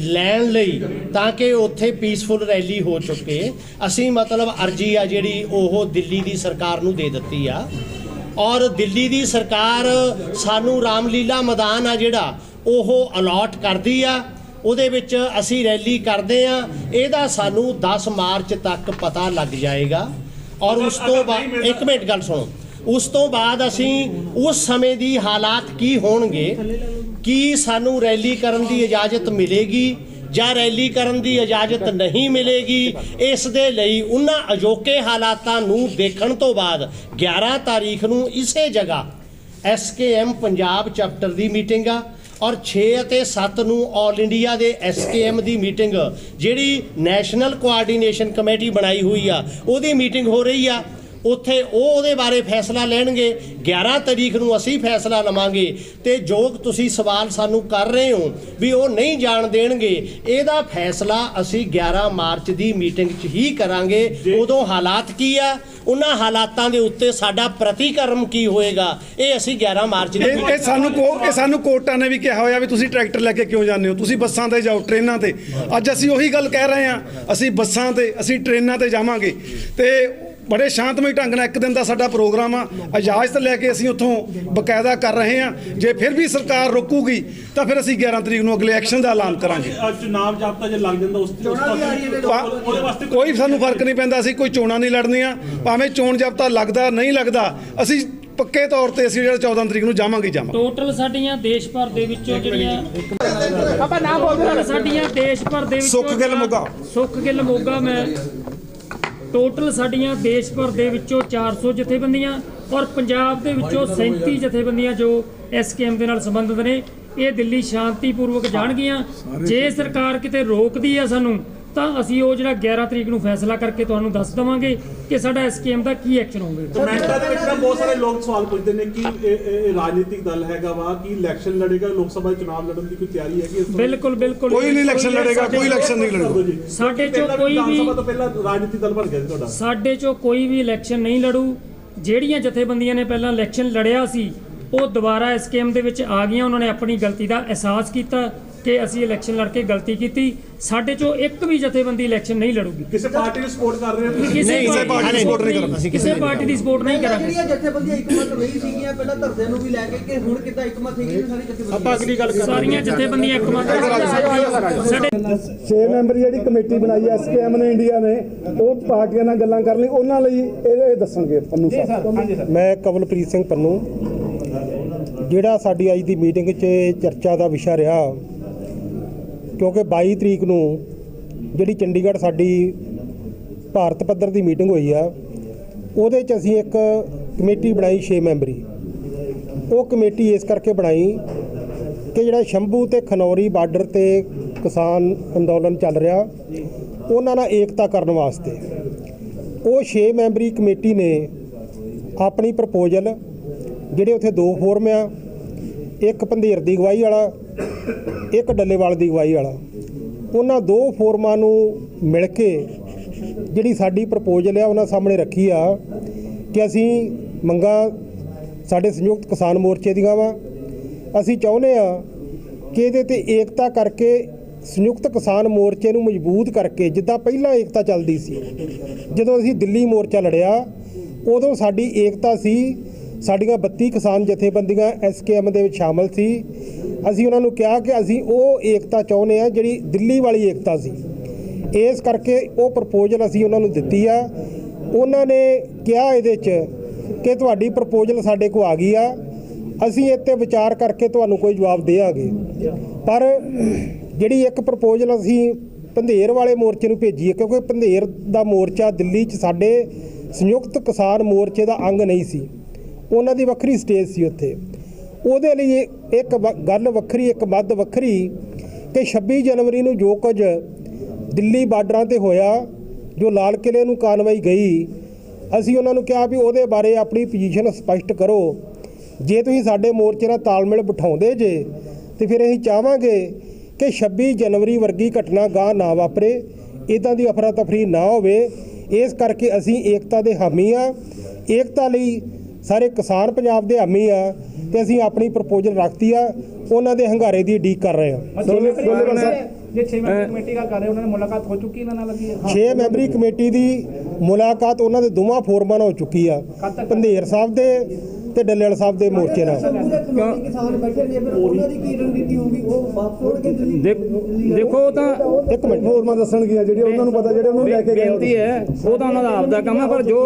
ਲੈਣ ਲਈ ਤਾਂ ਕਿ ਉੱਥੇ ਪੀਸਫੁਲ ਰੈਲੀ ਹੋ ਚੁੱਕੇ। ਅਸੀਂ ਮਤਲਬ ਅਰਜੀ ਆ ਜਿਹੜੀ ਉਹ ਦਿੱਲੀ ਦੀ ਸਰਕਾਰ ਨੂੰ ਦੇ ਦਿੱਤੀ ਆ। ਔਰ ਦਿੱਲੀ ਦੀ ਸਰਕਾਰ ਸਾਨੂੰ ਰਾਮਲੀਲਾ ਮੈਦਾਨ ਆ ਜਿਹੜਾ ਉਹ ਅਲਾਟ ਕਰਦੀ ਆ। ਉਹਦੇ ਵਿੱਚ ਅਸੀਂ ਰੈਲੀ ਕਰਦੇ ਆ। ਇਹਦਾ ਸਾਨੂੰ 10 ਮਾਰਚ ਤੱਕ ਪਤਾ ਲੱਗ ਜਾਏਗਾ। ਔਰ ਉਸ ਤੋਂ ਬਾਅਦ ਇੱਕ ਮਿੰਟ ਗੱਲ ਸੁਣੋ। ਉਸ ਤੋਂ ਬਾਅਦ ਅਸੀਂ ਉਸ ਸਮੇਂ ਦੀ ਹਾਲਾਤ ਕੀ ਹੋਣਗੇ, ਕੀ ਸਾਨੂੰ ਰੈਲੀ ਕਰਨ ਦੀ ਇਜਾਜ਼ਤ ਮਿਲੇਗੀ ਜਾਂ ਰੈਲੀ ਕਰਨ ਦੀ ਇਜਾਜ਼ਤ ਨਹੀਂ ਮਿਲੇਗੀ, ਇਸ ਦੇ ਲਈ ਉਹਨਾਂ ਅਜੋਕੇ ਹਾਲਾਤਾਂ ਨੂੰ ਦੇਖਣ ਤੋਂ ਬਾਅਦ 11 ਤਾਰੀਖ ਨੂੰ ਇਸੇ ਜਗ੍ਹਾ ਐਸਕੇਐਮ ਪੰਜਾਬ ਚੈਪਟਰ ਦੀ ਮੀਟਿੰਗ ਆ ਔਰ 6 ਅਤੇ 7 ਨੂੰ ਆਲ ਇੰਡੀਆ ਦੇ ਐਸਕੇਐਮ ਦੀ ਮੀਟਿੰਗ, ਜਿਹੜੀ ਨੈਸ਼ਨਲ ਕੋਆਰਡੀਨੇਸ਼ਨ ਕਮੇਟੀ ਬਣਾਈ ਹੋਈ ਆ, ਉਹਦੀ ਮੀਟਿੰਗ ਹੋ ਰਹੀ ਆ। ਉੱਥੇ ਉਹ ਉਹਦੇ ਬਾਰੇ ਫੈਸਲਾ ਲੈਣਗੇ। 11 ਤਾਰੀਖ ਨੂੰ ਅਸੀਂ ਫੈਸਲਾ ਲਵਾਂਗੇ ਤੇ ਜੋ ਤੁਸੀਂ ਸਵਾਲ ਸਾਨੂੰ ਕਰ ਰਹੇ ਹੋ ਵੀ ਉਹ ਨਹੀਂ ਜਾਣ ਦੇਣਗੇ ਇਹਦਾ ਫੈਸਲਾ ਅਸੀਂ 11 ਮਾਰਚ ਦੀ ਮੀਟਿੰਗ 'ਚ ਹੀ ਕਰਾਂਗੇ। ਉਦੋਂ ਹਾਲਾਤ ਕੀ ਆ? ਉਹਨਾਂ ਹਾਲਾਤਾਂ ਦੇ ਉੱਤੇ ਸਾਡਾ ਪ੍ਰਤੀਕਰਮ ਕੀ ਹੋਏਗਾ? ਇਹ ਅਸੀਂ 11 ਮਾਰਚ ਦੀ ਇਹ ਸਾਨੂੰ ਕੋ ਇਹ ਸਾਨੂੰ ਕੋਰਟਾਂ ਨੇ ਵੀ ਕਿਹਾ ਹੋਇਆ ਵੀ ਤੁਸੀਂ ਟਰੈਕਟਰ ਲੈ ਕੇ ਕਿਉਂ ਜਾਂਦੇ ਹੋ? ਤੁਸੀਂ ਬੱਸਾਂ ਤੇ ਜਾਓ ਟ੍ਰੇਨਾਂ ਤੇ। ਅੱਜ ਅਸੀਂ ਉਹੀ ਗੱਲ ਕਹਿ ਰਹੇ ਹਾਂ। ਅਸੀਂ ਬੱਸਾਂ ਤੇ ਅਸੀਂ ਟ੍ਰੇਨਾਂ ਤੇ ਜਾਵਾਂਗੇ। ਤੇ ਬੜੇ ਸ਼ਾਂਤਮਈ ਢੰਗ ਨਾਲ ਇੱਕ ਦਿਨ ਦਾ ਸਾਡਾ ਪ੍ਰੋਗਰਾਮ ਆ। ਇਜਾਜ਼ਤ ਲੈ ਕੇ ਅਸੀਂ ਉੱਥੋਂ ਬਕਾਇਦਾ ਕਰ ਰਹੇ ਹਾਂ। ਜੇ ਫਿਰ ਵੀ ਸਰਕਾਰ ਰੋਕੂਗੀ ਤਾਂ ਫਿਰ ਅਸੀਂ 11 ਤਰੀਕ ਨੂੰ ਅਗਲੇ ਐਕਸ਼ਨ ਦਾ ਐਲਾਨ ਕਰਾਂਗੇ। ਚੁਣਾਵ ਜਾਬਤਾ ਜੇ ਲੱਗ ਜਾਂਦਾ ਉਸ ਉਹਦੇ ਵਾਸਤੇ ਕੋਈ ਸਾਨੂੰ ਫ਼ਰਕ ਨਹੀਂ ਪੈਂਦਾ ਅਸੀਂ ਕੋਈ ਚੋਣਾਂ ਨਹੀਂ ਲੜਨੀਆਂ। ਭਾਵੇਂ ਚੋਣ ਜਾਬਤਾ ਲੱਗਦਾ ਨਹੀਂ ਲੱਗਦਾ ਅਸੀਂ ਪੱਕੇ ਤੌਰ ਤੇ ਅਸੀਂ ਜਿਹੜਾ 14 ਤਰੀਕ ਨੂੰ ਜਾਵਾਂਗੇ ਜਾਵਾਂਗੇ। ਟੋਟਲ ਸਾਡੀਆਂ ਦੇਸ਼ ਭਰ ਦੇ ਵਿੱਚੋਂ ਜਿਹੜੀਆਂ ਆਪਾਂ ਨਾਮ ਬੋਲ ਟੋਟਲ ਸਾਡੀਆਂ ਦੇਸ਼ ਭਰ ਦੇ ਵਿੱਚੋਂ ਸੁੱਖ ਗਿੱਲ ਮੋਗਾ। ਸੁੱਖ ਗਿੱਲ ਮੋਗਾ ਮੈਂ ਟੋਟਲ ਸਾਡੀਆਂ ਦੇਸ਼ ਭਰ ਦੇ ਵਿੱਚੋਂ 400 ਜਥੇਬੰਦੀਆਂ ਔਰ ਪੰਜਾਬ ਦੇ ਵਿੱਚੋਂ 37 ਜਥੇਬੰਦੀਆਂ ਜੋ ਐਸਕੇਐਮ ਦੇ ਨਾਲ ਸੰਬੰਧਿਤ ਨੇ ਇਹ ਦਿੱਲੀ ਸ਼ਾਂਤੀਪੂਰਵਕ ਜਾਣਗੀਆਂ। ਜੇ ਸਰਕਾਰ ਕਿਤੇ ਰੋਕਦੀ ਆ ਸਾਨੂੰ ਤਾਂ ਅਸੀਂ ਉਹ ਜਿਹੜਾ 11 ਤਰੀਕ ਨੂੰ ਫੈਸਲਾ ਕਰਕੇ ਤੁਹਾਨੂੰ ਦੱਸ ਦਵਾਂਗੇ ਕਿ ਸਾਡਾ ਐਸਕੇਐਮ ਦਾ ਕੀ ਐਕਸ਼ਨ ਹੋਵੇਗਾ ਕਮੈਂਟਾਂ ਦੇ ਵਿੱਚ ਨਾ ਬਹੁਤ ਸਾਰੇ ਲੋਕ ਸਵਾਲ ਪੁੱਛਦੇ ਨੇ ਕਿ ਇਹ ਰਾਜਨੀਤਿਕ ਦਲ ਹੈਗਾ ਵਾ ਕਿ ਇਲੈਕਸ਼ਨ ਲੜੇਗਾ ਲੋਕ ਸਭਾ ਚੁਣਾਵ ਲੜਨ ਦੀ ਕੋਈ ਤਿਆਰੀ ਹੈਗੀ ਇਸ? ਬਿਲਕੁਲ ਬਿਲਕੁਲ। ਕੋਈ ਨਹੀਂ ਇਲੈਕਸ਼ਨ ਲੜੇਗਾ ਕੋਈ ਇਲੈਕਸ਼ਨ ਨਹੀਂ ਲੜੇਗਾ ਸਾਡੇ ਚੋਂ ਕੋਈ ਵੀ- ਸਭਾ ਤੋਂ ਪਹਿਲਾਂ ਰਾਜਨੀਤਿਕ ਦਲ ਬਣ ਗਿਆ ਸੀ ਤੁਹਾਡਾ। ਸਾਡੇ ਚੋਂ ਕੋਈ ਵੀ ਇਲੈਕਸ਼ਨ ਨਹੀਂ ਲੜੂ। ਜਿਹੜੀਆਂ ਜਥੇਬੰਦੀਆਂ ਨੇ ਪਹਿਲਾਂ ਇਲੈਕਸ਼ਨ ਲੜਿਆ ਸੀ ਉਹ ਦੁਬਾਰਾ ਇਸ ਸਕੀਮ ਦੇ ਵਿੱਚ ਆ ਗਈਆਂ। ਉਹਨਾਂ ਨੇ ਆਪਣੀ ਗਲਤੀ ਦਾ ਅਹਿਸਾਸ ਕੀਤਾ। ਕਿ ਅਸੀਂ ਇਲੈਕਸ਼ਨ ਲੜ ਕੇ ਗਲਤੀ ਕੀਤੀ ਸਾਡੇ ਚੋਂ ਇੱਕ ਵੀ ਜਥੇਬੰਦੀ ਇਲੈਕਸ਼ਨ ਨਹੀਂ ਲੜੂਗੀ। ਕਿਸੇ ਪਾਰਟੀ ਨੂੰ ਸਪੋਰਟ ਕਰ ਰਹੇ ਹੋ ਤੁਸੀਂ? ਕਿਸੇ ਕਿਸੇ ਪਾਰਟੀ ਦੀ support ਨਹੀਂ ਕਰਾਂਗੇ। ਅਸੀਂ ਕਿਸੇ ਪਾਰਟੀ ਦੀ ਸਪੋਰਟ ਨਹੀਂ ਕਰਾਂਗੇ। ਜਿਹੜੀਆਂ ਜਥੇਬੰਦੀਆਂ ਇਕਮਤ ਨਹੀਂ ਸੀਗੀਆਂ ਪਹਿਲਾਂ ਧਰਦੇ ਨੂੰ ਵੀ ਲੈ ਕੇ ਕਿ ਹੁਣ ਕਿੱਦਾਂ ਇਕਮਤ ਹੈਗੀ ਸਾਰੀ ਜਥੇਬੰਦੀਆਂ ਆਪਾਂ ਅਗਲੀ ਗੱਲ ਸਾਰੀਆਂ ਜਥੇਬੰਦੀਆਂ ਇੱਕ ਮਤ ਸਾਡੇ 6 ਮੈਂਬਰ ਜਿਹੜੀ ਕਮੇਟੀ ਬਣਾਈ ਐ ਐਸਕੇਐਮ ਨੇ ਇੰਡੀਆ ਨੇ ਉਹ ਪਾਰਟੀਆਂ ਨਾਲ ਗੱਲਾਂ ਕਰਨ ਲਈ ਉਹਨਾਂ ਲਈ ਇਹ ਇਹ ਦੱਸਣਗੇ ਪੰਨੂ ਸਾਹਿਬ। ਮੈਂ ਕਵਲਪ੍ਰੀਤ ਸਿੰਘ ਪੰਨੂ ਜਿਹੜਾ ਸਾਡੀ ਅੱਜ ਦੀ ਮੀਟਿੰਗ 'ਚ ਚਰਚਾ ਦਾ ਵਿਸ਼ਾ ਰਿਹਾ ਕਿਉਂਕਿ 22 ਤਰੀਕ ਨੂੰ ਜਿਹੜੀ ਚੰਡੀਗੜ੍ਹ ਸਾਡੀ ਭਾਰਤ ਪੱਧਰ ਦੀ ਮੀਟਿੰਗ ਹੋਈ ਆ, ਉਹਦੇ 'ਚ ਅਸੀਂ ਇੱਕ ਕਮੇਟੀ ਬਣਾਈ 6 ਮੈਂਬਰੀ। ਉਹ ਕਮੇਟੀ ਇਸ ਕਰਕੇ ਬਣਾਈ ਕਿ ਜਿਹੜਾ ਸ਼ੰਭੂ ਤੇ ਖਨੌਰੀ ਬਾਰਡਰ ਤੇ ਕਿਸਾਨ ਅੰਦੋਲਨ ਚੱਲ ਰਿਹਾ, ਉਹਨਾਂ ਨਾਲ ਏਕਤਾ ਕਰਨ ਵਾਸਤੇ। ਉਹ 6 ਮੈਂਬਰੀ ਕਮੇਟੀ ਨੇ ਆਪਣੀ ਪ੍ਰਪੋਜ਼ਲ, ਜਿਹੜੇ ਉੱਥੇ ਦੋ ਫੋਰਮ ਆ ਇੱਕ ਪੰਧੇਰ ਦੀ ਅਗਵਾਈ ਵਾਲਾ, ਇੱਕ ਡੱਲੇਵਾਲ ਦੀ ਅਗਵਾਈ ਵਾਲਾ। ਉਹਨਾਂ ਦੋ ਫੋਰਮਾਂ ਨੂੰ ਮਿਲ ਕੇ ਜਿਹੜੀ ਸਾਡੀ ਪ੍ਰਪੋਜ਼ਲ ਆ, ਉਹਨਾਂ ਸਾਹਮਣੇ ਰੱਖੀ ਆ ਕਿ ਅਸੀਂ ਮੰਗਾਂ ਸਾਡੇ ਸੰਯੁਕਤ ਕਿਸਾਨ ਮੋਰਚੇ ਦੀਆਂ ਵਾ। ਅਸੀਂ ਚਾਹੁੰਦੇ ਆ ਕਿ ਇਹਦੇ ਤੇ ਏਕਤਾ ਕਰਕੇ ਸੰਯੁਕਤ ਕਿਸਾਨ ਮੋਰਚੇ ਨੂੰ ਮਜ਼ਬੂਤ ਕਰਕੇ, ਜਿੱਦਾਂ ਪਹਿਲਾਂ ਏਕਤਾ ਚੱਲਦੀ ਸੀ, ਜਦੋਂ ਅਸੀਂ ਦਿੱਲੀ ਮੋਰਚਾ ਲੜਿਆ, ਉਦੋਂ ਸਾਡੀ ਏਕਤਾ ਸੀ ਸਾਡੀਆਂ 32 ਕਿਸਾਨ ਜਥੇਬੰਦੀਆਂ ਐਸਕੇਐਮ ਦੇ ਵਿੱਚ ਸ਼ਾਮਲ ਸੀ। ਅਸੀਂ ਉਹਨਾਂ ਨੂੰ ਕਿਹਾ ਕਿ ਅਸੀਂ ਉਹ ਏਕਤਾ ਚਾਹੁੰਦੇ ਆ ਜਿਹੜੀ ਦਿੱਲੀ ਵਾਲੀ ਏਕਤਾ ਸੀ। ਇਸ ਕਰਕੇ ਉਹ ਪ੍ਰਪੋਜ਼ਲ ਅਸੀਂ ਉਹਨਾਂ ਨੂੰ ਦਿੱਤੀ ਆ। ਉਹਨਾਂ ਨੇ ਕਿਹਾ ਇਹਦੇ 'ਚ ਕਿ ਤੁਹਾਡੀ ਪ੍ਰਪੋਜ਼ਲ ਸਾਡੇ ਕੋਲ ਆ ਗਈ ਆ। ਅਸੀਂ ਇਹ 'ਤੇ ਵਿਚਾਰ ਕਰਕੇ ਤੁਹਾਨੂੰ ਕੋਈ ਜਵਾਬ ਦੇਵਾਂਗੇ। ਪਰ ਜਿਹੜੀ ਇੱਕ ਪ੍ਰਪੋਜ਼ਲ ਅਸੀਂ ਪੰਧੇਰ ਵਾਲੇ ਮੋਰਚੇ ਨੂੰ ਭੇਜੀ ਹੈ ਕਿਉਂਕਿ ਪੰਧੇਰ ਦਾ ਮੋਰਚਾ ਦਿੱਲੀ 'ਚ ਸਾਡੇ ਸੰਯੁਕਤ ਕਿਸਾਨ ਮੋਰਚੇ ਦਾ ਅੰਗ ਨਹੀਂ ਸੀ। ਉਹਨਾਂ ਦੀ ਵੱਖਰੀ ਸਟੇਜ ਸੀ ਉੱਥੇ। ਉਹਦੇ ਲਈ ਇੱਕ ਵ- ਗੱਲ ਵੱਖਰੀ, ਇੱਕ ਮੱਦ ਵੱਖਰੀ ਕਿ 26 ਜਨਵਰੀ ਨੂੰ ਜੋ ਕੁਝ ਦਿੱਲੀ ਬਾਰਡਰਾਂ ਤੇ ਹੋਇਆ, ਜੋ ਲਾਲ ਕਿਲੇ ਨੂੰ ਕਾਰਵਾਈ ਗਈ, ਅਸੀਂ ਉਹਨਾਂ ਨੂੰ ਕਿਹਾ ਵੀ ਉਹਦੇ ਬਾਰੇ ਆਪਣੀ ਪੋਜੀਸ਼ਨ ਸਪਸ਼ਟ ਕਰੋ। ਜੇ ਤੁਸੀਂ ਸਾਡੇ ਮੋਰਚੇ ਨਾਲ ਤਾਲਮੇਲ ਬਿਠਾਉਂਦੇ ਜੇ, ਤੇ ਫਿਰ ਅਸੀਂ ਚਾਹਾਂਗੇ ਕਿ 26 ਜਨਵਰੀ ਵਰਗੀ ਘਟਨਾ ਗਾਂ ਨਾ ਵਾਪਰੇ ਇਦਾਂ ਦੀ ਅਫਰਾ ਤਫਰੀ ਨਾ ਹੋਵੇ। ਇਸ ਕਰਕੇ ਅਸੀਂ ਏਕਤਾ ਦੇ ਹਾਮੀ ਆ। ਏਕਤਾ ਲਈ ਸਾਰੇ ਕਿਸਾਨ ਪੰਜਾਬ ਦੇ ਹਾਮੀ ਆ ਤੇ ਅਸੀਂ ਆਪਣੀ ਪ੍ਰਪੋਜ਼ਲ ਰੱਖਤੀ ਆ ਉਹਨਾਂ ਦੇ ਹੰਗਾਰੇ ਦੀ ਉਡੀਕ ਕਰ ਰਹੇ ਆ। ਜੇ 6 ਮੈਂਬਰੀ ਕਮੇਟੀ ਗੱਲ ਕਰ ਰਹੇ ਉਹਨਾਂ ਨਾਲ ਮੁਲਾਕਾਤ ਹੋ ਚੁੱਕੀ ਇਹਨਾਂ ਨਾਲ ਲੱਗੀ ਹੈ। 6 ਮੈਂਬਰੀ ਕਮੇਟੀ ਦੀ ਮੁਲਾਕਾਤ ਉਹਨਾਂ ਦੇ ਦੋਵਾਂ ਫੋਰਮਾਂ ਨਾਲ ਹੋ ਚੁੱਕੀ ਆ। ਪੰਧੇਰ ਸਾਹਿਬ ਦੇ ਤੇ ਡੱਲੇਵਾਲ ਸਾਹਿਬ ਦੇ ਮੋਰਚੇ ਨਾਲ। ਪੂਰੇ ਕਮੇਟੀ ਕਿਸਾਨ ਬੈਠੇ ਨੇ ਫਿਰ ਉਹਨਾਂ ਦੀ ਕੀ ਰਣਨੀਤੀ ਹੋਊਗੀ? ਉਹ ਵਾਪਸ ਹੋਣਗੇ ਦਿੱਲੀ ਦੇਖੋ ਉਹ ਤਾਂ ਇੱਕ ਮਿੰਟ ਫੋਰਮਾਂ ਦੱਸਣਗੀਆਂ ਜਿਹੜੇ ਉਹਨਾਂ ਨੂੰ ਪਤਾ ਜਿਹੜੇ ਉਹਨੂੰ ਲੈ ਕੇ ਗਏ ਬੇਨਤੀ ਹੈ ਉਹ ਤਾਂ ਉਹਨਾਂ ਦਾ ਆਪਦਾ ਕੰਮ ਹੈ ਪਰ ਜੋ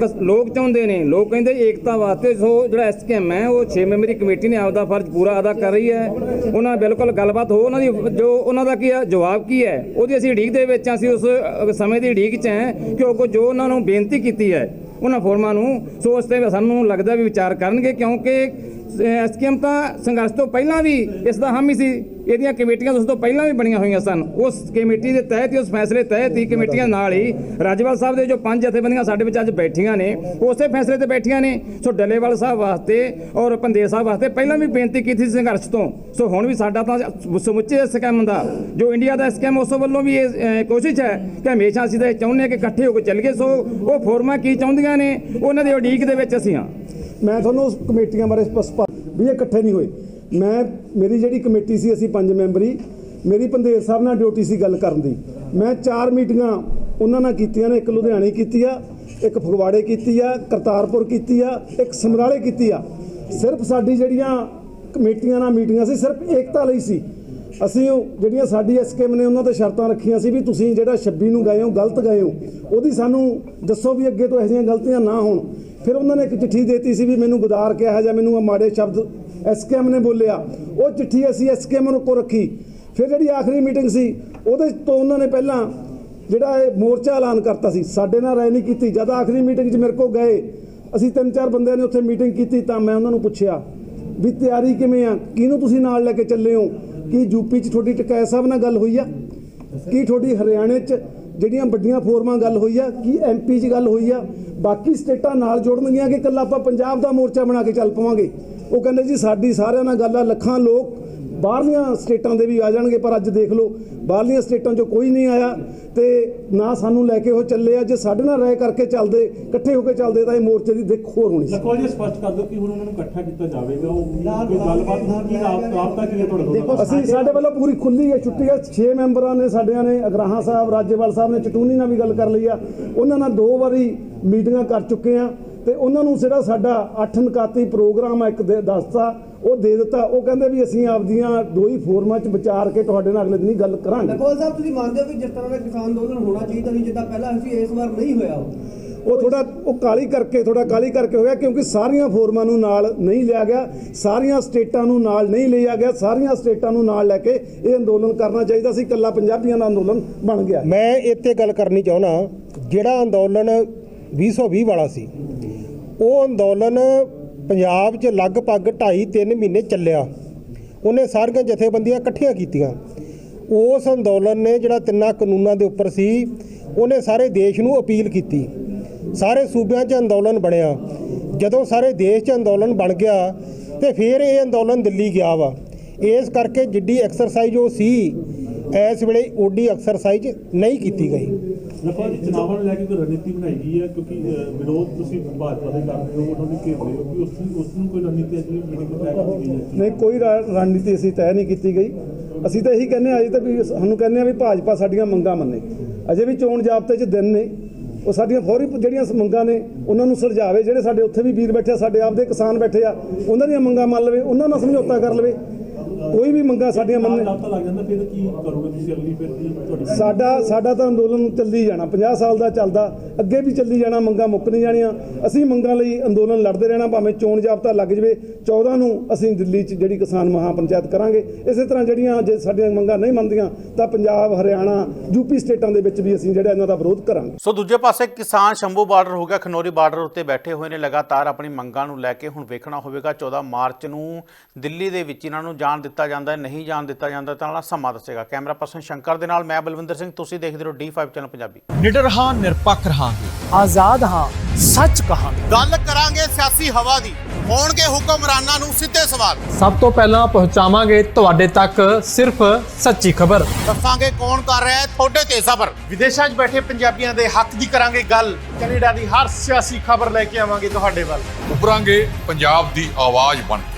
ਕਸ- ਲੋਕ ਚਾਹੁੰਦੇ ਨੇ ਲੋਕ ਕਹਿੰਦੇ ਏਕਤਾ ਵਾਸਤੇ ਸੋ ਜਿਹੜਾ ਐਸਕੇਐਮ ਹੈ ਉਹ 6 ਮੈਂਬਰੀ ਕਮੇਟੀ ਨੇ ਆਪਦਾ ਫਰਜ਼ ਪੂਰਾ ਅਦਾ ਕਰ ਰਹੀ ਹੈ। ਉਹਨਾਂ ਨਾਲ ਬਿਲਕੁਲ ਗੱਲਬਾਤ ਹੋ ਉਹਨਾਂ ਦੀ ਜੋ ਉਹਨਾਂ ਦਾ ਕੀ ਹੈ ਜਵਾਬ ਕੀ ਹੈ ਉਹਦੀ ਅਸੀਂ ਉਡੀਕ ਦੇ ਵਿੱਚ ਹਾਂ, ਅਸੀਂ ਉਸ ਅ, ਸਮੇਂ ਦੀ ਉਡੀਕ 'ਚ ਹੈ ਕਿਉਂਕਿ ਜੋ ਉਹਨਾਂ ਨੂੰ ਬੇਨਤੀ ਕੀਤੀ ਹੈ ਉਹਨਾਂ ਫੋਰਮਾਂ ਨੂੰ ਸੋ ਉਸ ਤੇ ਸਾਨੂੰ ਲੱਗਦਾ ਵੀ ਵਿਚਾਰ ਕਰਨਗੇ ਕਿਉਂਕਿ ਐਸਕੇਐਮ ਤਾਂ ਸੰਘਰਸ਼ ਤੋਂ ਪਹਿਲਾਂ ਵੀ ਇਸ ਦਾ ਹਾਮੀ ਸੀ। ਇਹਦੀਆਂ ਕਮੇਟੀਆਂ ਉਸ ਤੋਂ ਪਹਿਲਾਂ ਵੀ ਬਣੀਆਂ ਹੋਈਆਂ ਸਨ। ਉਸ ਕਮੇਟੀ ਦੇ ਤਹਿਤ ਹੀ, ਉਸ ਫੈਸਲੇ ਤਹਿਤ ਹੀ ਕਮੇਟੀਆਂ ਨਾਲ ਹੀ ਰਾਜਵਾਲ ਸਾਹਿਬ ਦੇ ਜੋ ਪੰਜ ਜਥੇਬੰਦੀਆਂ ਸਾਡੇ ਵਿੱਚ ਅੱਜ ਬੈਠੀਆਂ ਨੇ, ਉਸੇ ਫੈਸਲੇ ਤੇ ਬੈਠੀਆਂ ਨੇ। ਸੋ ਡੱਲੇਵਾਲ ਸਾਹਿਬ ਵਾਸਤੇ ਔਰ ਪੰਦੇਰ ਸਾਹਿਬ ਵਾਸਤੇ ਪਹਿਲਾਂ ਵੀ ਬੇਨਤੀ ਕੀਤੀ ਸੀ ਸੰਘਰਸ਼ ਤੋਂ। ਸੋ ਹੁਣ ਵੀ ਸਾਡਾ ਤਾਂ ਸਮੁੱਚੇ ਸਕੈਮ ਦਾ, ਜੋ ਇੰਡੀਆ ਦਾ ਸਕੈਮ ਉਸ ਵੱਲੋਂ ਵੀ ਇਹ ਕੋਸ਼ਿਸ਼ ਹੈ ਕਿ ਹਮੇਸ਼ਾ ਅਸੀਂ ਤਾਂ ਇਹ ਚਾਹੁੰਦੇ ਹਾਂ ਕਿ ਇਕੱਠੇ ਹੋ ਕੇ ਚੱਲੀਏ। ਸੋ ਉਹ ਫੋਰਮਾਂ ਕੀ ਚਾਹੁੰਦੀਆਂ ਨੇ, ਉਹਨਾਂ ਦੇ ਉਡੀਕ ਦੇ ਵਿੱਚ ਅਸੀਂ ਹਾਂ। ਮੈਂ ਤੁਹਾਨੂੰ ਉਸ ਕਮੇਟੀਆਂ ਬਾਰੇ ਵੀ ਇਹ ਇਕੱਠੇ ਨਹੀਂ ਹੋਏ। ਮੈਂ, ਮੇਰੀ ਜਿਹੜੀ ਕਮੇਟੀ ਸੀ ਅਸੀਂ ਪੰਜ ਮੈਂਬਰੀ, ਮੇਰੀ ਪੰਦੇਰ ਸਾਹਿਬ ਨਾਲ ਡਿਊਟੀ ਸੀ ਗੱਲ ਕਰਨ ਦੀ। ਮੈਂ ਚਾਰ ਮੀਟਿੰਗਾਂ ਉਹਨਾਂ ਨਾਲ ਕੀਤੀਆਂ ਨੇ, ਇੱਕ ਲੁਧਿਆਣੇ ਕੀਤੀ ਆ, ਇੱਕ ਫਗਵਾੜੇ ਕੀਤੀ ਆ, ਕਰਤਾਰਪੁਰ ਕੀਤੀ ਆ, ਇੱਕ ਸਮਰਾਲੇ ਕੀਤੀ ਆ। ਸਿਰਫ ਸਾਡੀ ਜਿਹੜੀਆਂ ਕਮੇਟੀਆਂ ਨਾਲ ਮੀਟਿੰਗਾਂ ਸੀ, ਸਿਰਫ ਏਕਤਾ ਲਈ ਸੀ। ਅਸੀਂ ਉਹ ਜਿਹੜੀਆਂ ਸਾਡੀ ਐਸਕੇਮ ਨੇ ਉਹਨਾਂ ਤੇ ਸ਼ਰਤਾਂ ਰੱਖੀਆਂ ਸੀ ਵੀ ਤੁਸੀਂ ਜਿਹੜਾ 26 ਨੂੰ ਗਏ ਹੋ, ਗਲਤ ਗਏ ਹੋ, ਉਹਦੀ ਸਾਨੂੰ ਦੱਸੋ ਵੀ ਅੱਗੇ ਤੋਂ ਇਹੋ ਜਿਹੀਆਂ ਗਲਤੀਆਂ ਨਾ ਹੋਣ। ਫਿਰ ਉਹਨਾਂ ਨੇ ਇੱਕ ਚਿੱਠੀ ਦੇਤੀ ਸੀ ਵੀ ਮੈਨੂੰ ਗੁਦਾਰ ਕਿਹਾ ਜਾਂ ਮੈਨੂੰ ਆ ਮਾੜੇ ਸ਼ਬਦ ਐਸਕੇਐਮ ਨੇ ਬੋਲਿਆ। ਉਹ ਚਿੱਠੀ ਅਸੀਂ ਐਸਕੇਐਮ ਨੂੰ ਕੋ ਰੱਖੀ। ਫਿਰ ਜਿਹੜੀ ਆਖਰੀ ਮੀਟਿੰਗ ਸੀ, ਉਹਦੇ ਤੋਂ ਉਹਨਾਂ ਨੇ ਪਹਿਲਾਂ ਜਿਹੜਾ ਇਹ ਮੋਰਚਾ ਐਲਾਨ ਕਰਤਾ ਸੀ, ਸਾਡੇ ਨਾਲ ਰਾਏ ਨਹੀਂ ਕੀਤੀ। ਜਦ ਆਖਰੀ ਮੀਟਿੰਗ 'ਚ ਮੇਰੇ ਕੋ ਗਏ, ਅਸੀਂ ਤਿੰਨ ਚਾਰ ਬੰਦਿਆਂ ਨੇ ਉੱਥੇ ਮੀਟਿੰਗ ਕੀਤੀ ਤਾਂ ਮੈਂ ਉਹਨਾਂ ਨੂੰ ਪੁੱਛਿਆ ਵੀ ਤਿਆਰੀ ਕਿਵੇਂ ਆ? ਕਿਹਨੂੰ ਤੁਸੀਂ ਨਾਲ ਲੈ ਕੇ ਚੱਲੇ ਹੋ? ਕੀ ਯੂਪੀ 'ਚ ਤੁਹਾਡੀ ਟਕੈਤ ਸਾਹਿਬ ਨਾਲ ਗੱਲ ਹੋਈ ਆ? ਕੀ ਤੁਹਾਡੀ ਹਰਿਆਣੇ 'ਚ ਜਿਹੜੀਆਂ ਵੱਡੀਆਂ ਫੋਰਮਾਂ ਗੱਲ ਹੋਈ ਆ, ਕੀ ਐਮਪੀ 'ਚ ਗੱਲ ਹੋਈ ਆ, ਬਾਕੀ ਸਟੇਟਾਂ ਨਾਲ ਜੋੜਨਗੀਆਂ ਕਿ ਇਕੱਲਾ ਆਪਾਂ ਪੰਜਾਬ ਦਾ ਮੋਰਚਾ ਬਣਾ ਕੇ ਚੱਲ ਪਵਾਂਗੇ। ਉਹ ਕਹਿੰਦੇ ਜੀ, ਸਾਡੀ ਸਾਰਿਆਂ ਨਾਲ ਗੱਲ ਆ, ਲੱਖਾਂ ਲੋਕ ਬਾਹਰਲੀਆਂ ਸਟੇਟਾਂ ਦੇ ਵੀ ਆ ਜਾਣਗੇ ਪਰ ਅੱਜ ਦੇਖ ਲਓ ਬਾਹਰਲੀਆਂ ਸਟੇਟਾਂ 'ਚੋਂ ਕੋਈ ਨਹੀਂ ਆਇਆ ਤੇ ਨਾ ਸਾਨੂੰ ਲੈ ਕੇ ਉਹ ਚੱਲੇ ਆ। ਜੇ ਸਾਡੇ ਨਾਲ ਰਾਏ ਕਰਕੇ ਚੱਲਦੇ ਇਕੱਠੇ ਹੋ ਕੇ ਚੱਲਦੇ ਤਾਂ ਇਹ ਮੋਰਚੇ ਦੀ ਦਿੱਖ ਹੋਰ ਹੋਣੀ ਸੀ। ਲਖੋ ਜੀ ਸਪਸ਼ਟ ਕਰ ਦਿਓ ਕਿ ਹੁਣ ਉਹਨਾਂ ਨੂੰ ਇਕੱਠਾ ਕੀਤਾ ਜਾਵੇਗਾ। ਉਹ ਕੋਈ ਗੱਲਬਾਤ ਰਾਬ- ਰਾਬਤਾ ਕੀ ਹੈ ਤੁਹਾਡੇ ਦਾ ਅਸੀਂ ਸਾਡੇ ਵੱਲੋਂ ਪੂਰੀ ਖੁੱਲੀ ਹੈ ਛੁੱਟੀ ਹੈ। 6 ਮੈਂਬਰਾਂ ਨੇ ਸਾਡਿਆਂ ਨੇ ਅਗਰਾਹਾਂ ਸਾਹਿਬ ਰਾਜੇਵਾਲ ਸਾਹਿਬ ਨੇ ਚਟੂਨੀ ਨਾਲ ਵੀ ਗੱਲ ਕਰ ਲਈ ਆ। ਉਹਨਾਂ ਨਾਲ ਦੋ ਵਾਰੀ ਮੀਟਿੰਗਾਂ ਕਰ ਚੁੱਕੇ ਆ ਤੇ ਉਹਨਾਂ ਨੂੰ ਜਿਹੜਾ ਸਾਡਾ 8 ਨਕਾਤੀ ਪ੍ਰੋਗਰਾਮ ਆ ਇੱਕ ਦੇ- ਦੱਸਤਾ ਉਹ ਦੇ ਦਿੱਤਾ। ਉਹ ਕਹਿੰਦੇ ਵੀ ਅਸੀਂ ਆਪਦੀਆਂ ਦੋ ਹੀ ਫੋਰਮਾਂ 'ਚ ਵਿਚਾਰ ਕੇ ਤੁਹਾਡੇ ਨਾਲ ਅਗਲੇ ਦਿਨ ਹੀ ਗੱਲ ਕਰਾਂਗੇ। ਨਕੋਲ ਸਾਹਿਬ ਤੁਸੀਂ ਮੰਨਦੇ ਹੋ ਕਿ ਜਿਸ ਤਰ੍ਹਾਂ ਦਾ ਕਿਸਾਨ ਅੰਦੋਲਨ ਹੋਣਾ ਚਾਹੀਦਾ ਸੀ ਜਿੱਦਾਂ ਪਹਿਲਾਂ ਸੀ ਇਸ ਵਾਰ ਨਹੀਂ ਹੋਇਆ ਉਹ? ਉਹ ਥੋੜਾ ਉਹ ਕਾਲੀ ਕਰਕੇ ਥੋੜਾ ਕਾਲੀ ਕਰਕੇ ਹੋਇਆ ਕਿਉਂਕਿ ਸਾਰੀਆਂ ਫੋਰਮਾਂ ਨੂੰ ਨਾਲ ਨਹੀਂ ਲਿਆ ਗਿਆ ਸਾਰੀਆਂ ਸਟੇਟਾਂ ਨੂੰ ਨਾਲ ਨਹੀਂ ਲਿਆ ਗਿਆ ਸਾਰੀਆਂ ਸਟੇਟਾਂ ਨੂੰ ਨਾਲ ਲੈ ਕੇ ਇਹ ਅੰਦੋਲਨ ਕਰਨਾ ਚਾਹੀਦਾ ਸੀ ਇਕੱਲਾ ਪੰਜਾਬੀਆਂ ਦਾ ਅੰਦੋਲਨ ਬਣ ਗਿਆ। ਮੈਂ ਇੱਥੇ ਗੱਲ ਕਰਨੀ ਚਾਹੁੰਦਾ ਜਿਹੜਾ ਅੰਦੋਲਨ 2020 ਵਾਲਾ ਸੀ ਉਹ ਅੰਦੋਲਨ ਪੰਜਾਬ 'ਚ ਲਗਭਗ 2.5 3 ਮਹੀਨੇ ਚੱਲਿਆ। ਉਹਨੇ ਸਾਰੀਆਂ ਜਥੇਬੰਦੀਆਂ ਇਕੱਠੀਆਂ ਕੀਤੀਆਂ। ਉਸ ਅੰਦੋਲਨ ਨੇ ਜਿਹੜਾ ਤਿੰਨਾਂ ਕਾਨੂੰਨਾਂ ਦੇ ਉੱਪਰ ਸੀ, ਉਹਨੇ ਸਾਰੇ ਦੇਸ਼ ਨੂੰ ਅਪੀਲ ਕੀਤੀ। ਸਾਰੇ ਸੂਬਿਆਂ 'ਚ ਅੰਦੋਲਨ ਬਣਿਆ। ਜਦੋਂ ਸਾਰੇ ਦੇਸ਼ 'ਚ ਅੰਦੋਲਨ ਬਣ ਗਿਆ, ਤੇ ਫਿਰ ਇਹ ਅੰਦੋਲਨ ਦਿੱਲੀ ਗਿਆ ਵਾ। ਇਸ ਕਰਕੇ ਜਿੱਡੀ ਐਕਸਰਸਾਈਜ਼ ਉਹ ਸੀ ਇਸ ਵੇਲੇ ਓਡੀ ਐਕਸਰਸਾਈਜ਼ ਨਹੀਂ ਕੀਤੀ ਗਈ। ਰਫਾ ਜੀ ਚੁਣਾਵਾਂ ਨੂੰ ਲੈ ਕੇ ਕੋਈ ਰਣਨੀਤੀ ਬਣਾਈ ਗਈ ਹੈ ਕਿਉਂਕਿ ਅ, ਵਿਰੋਧ ਤੁਸੀਂ ਭਾਜਪਾ ਦੇ ਕਰਦੇ ਹੋ ਉਹਨਾਂ ਨੂੰ ਘੇਰ ਰਹੇ ਹੋ ਕਿ ਉਸ ਨੂੰ ਉਸ ਨੂੰ ਕੋਈ ਰਣਨੀਤੀ ਅੱਜ ਮੀਟਿੰਗ ਵਿੱਚ ਤੈਅ ਕੀਤੀ ਗਈ ਹੈ ਨਹੀਂ ਕੋਈ ਰਾ- ਰਣਨੀਤੀ ਅਸੀਂ ਤੈਅ ਨਹੀਂ ਕੀਤੀ ਗਈ। ਅਸੀਂ ਤਾਂ ਇਹੀ ਕਹਿੰਦੇ ਹਾਂ ਅਜੇ ਤੱਕ ਵੀ ਸਾਨੂੰ ਕਹਿੰਦੇ ਆ ਵੀ ਭਾਜਪਾ ਸਾਡੀਆਂ ਮੰਗਾਂ ਮੰਨੇ। ਅਜੇ ਵੀ ਚੋਣ ਜਾਬਤੇ 'ਚ ਦਿਨ ਨੇ। ਉਹ ਸਾਡੀਆਂ ਫੌਰੀ ਜਿਹੜੀਆਂ ਮੰਗਾਂ ਨੇ ਉਹਨਾਂ ਨੂੰ ਸੁਲਝਾਵੇ ਜਿਹੜੇ ਸਾਡੇ ਉੱਥੇ ਵੀ ਵੀਰ ਬੈਠੇ ਆ ਸਾਡੇ ਆਪਦੇ ਕਿਸਾਨ ਬੈਠੇ ਆ ਉਹਨਾਂ ਦੀਆਂ ਮੰਗਾਂ ਮੰਨ ਲਵੇ ਉਹਨਾਂ ਨਾਲ ਸਮਝੌਤਾ ਕਰ ਲਵੇ। ਕੋਈ ਵੀ ਮੰਗਾਂ ਸਾਡੀਆਂ ਮੰਨੇ ਲੱਗ ਜਾਂਦਾ ਫਿਰ ਕੀ ਕਰੋਗੇ ਤੁਸੀਂ ਅਗਲੀ ਫਿਰ ਤੁਹਾਡੀ ਸਾਡਾ ਸਾਡਾ ਤਾਂ ਅੰਦੋਲਨ ਚੱਲੀ ਜਾਣਾ 50 ਸਾਲ ਦਾ ਚੱਲਦਾ ਅੱਗੇ ਵੀ ਚੱਲੀ ਜਾਣਾ ਮੰਗਾਂ ਮੁੱਕ ਨਹੀਂ ਜਾਣੀਆਂ। ਅਸੀਂ ਮੰਗਾਂ ਲਈ ਅੰਦੋਲਨ ਲੜਦੇ ਰਹਿਣਾ ਭਾਵੇਂ ਚੋਣ ਜਾਬਤਾ ਲੱਗ ਜਵੇ 14 ਨੂੰ ਅਸੀਂ ਦਿੱਲੀ 'ਚ ਜਿਹੜੀ ਕਿਸਾਨ ਮਹਾ ਪੰਚਾਇਤ ਕਰਾਂਗੇ। ਇਸੇ ਤਰ੍ਹਾਂ ਜਿਹੜੀਆਂ ਜੇ ਸਾਡੀਆਂ ਮੰਗਾਂ ਨਹੀਂ ਮੰਨਦੀਆਂ ਤਾਂ ਪੰਜਾਬ ਹਰਿਆਣਾ ਯੂਪੀ ਸਟੇਟਾਂ ਦੇ ਵਿੱਚ ਵੀ ਅਸੀਂ ਜਿਹੜਾ ਇਹਨਾਂ ਦਾ ਵਿਰੋਧ ਕਰਾਂਗੇ। ਸੋ ਦੂਜੇ ਪਾਸੇ ਕਿਸਾਨ ਸ਼ੰਭੂ ਬਾਰਡਰ ਹੋ ਗਿਆ ਖਨੌਰੀ ਬਾਰਡਰ ਉੱਤੇ ਬੈਠੇ ਹੋਏ ਨੇ ਲਗਾਤਾਰ ਆਪਣੀ ਮੰਗਾਂ ਨੂੰ ਲੈ ਕੇ ਹੁਣ ਵੇਖਣਾ ਹੋਵੇਗਾ 14 ਮਾਰਚ ਨੂੰ ਦਿੱਲੀ ਦੇ ਵਿੱਚ ਇਹਨਾਂ ਨੂੰ ਜਾਣ ਦਿੱਤਾ ਜਾਂਦਾ ਹੈ ਨਹੀਂ ਜਾਣ ਦਿੱਤਾ ਜਾਂਦਾ ਤਾਂ ਨਾਲ ਸਮਾਂ ਦੱਸੇਗਾ। ਕੈਮਰਾ ਪਰਸਨ ਸ਼ੰਕਰ ਦੇ ਨਾਲ ਮੈਂ ਬਲਵਿੰਦਰ ਸਿੰਘ ਤੁਸੀਂ ਦੇਖਦੇ ਰਹੋ D5 ਚੈਨਲ ਪੰਜਾਬੀ। ਨਿਡਰ ਹਾਂ ਨਿਰਪੱਖ ਰਹਾਂਗੇ। ਆਜ਼ਾਦ ਹਾਂ ਸੱਚ ਕਹਾਂਗੇ। ਗੱਲ ਕਰਾਂਗੇ ਸਿਆਸੀ ਹਵਾ ਦੀ। ਹੋਣਗੇ ਹੁਕਮਰਾਨਾਂ ਨੂੰ ਸਿੱਧੇ ਸਵਾਲ। ਸਭ ਤੋਂ ਪਹਿਲਾਂ ਪਹੁੰਚਾਵਾਂਗੇ ਤੁਹਾਡੇ ਤੱਕ ਸਿਰਫ ਸੱਚੀ ਖਬਰ। ਦੱਸਾਂਗੇ ਕੌਣ ਕਰ ਰਿਹਾ ਹੈ ਤੁਹਾਡੇ ਤੇ ਸਬਰ। ਵਿਦੇਸ਼ਾਂ 'ਚ ਬੈਠੇ ਪੰਜਾਬੀਆਂ ਦੇ ਹੱਕ ਦੀ ਕਰਾਂਗੇ ਗੱਲ। ਕੈਨੇਡਾ ਦੀ ਹਰ ਸਿਆਸੀ ਖਬਰ ਲੈ ਕੇ ਆਵਾਂਗੇ ਤੁਹਾਡੇ ਵੱਲ। ਉਭਰਾਂਗੇ ਪੰਜਾਬ ਦੀ ਆਵਾਜ਼ ਬਣ ਕੇ।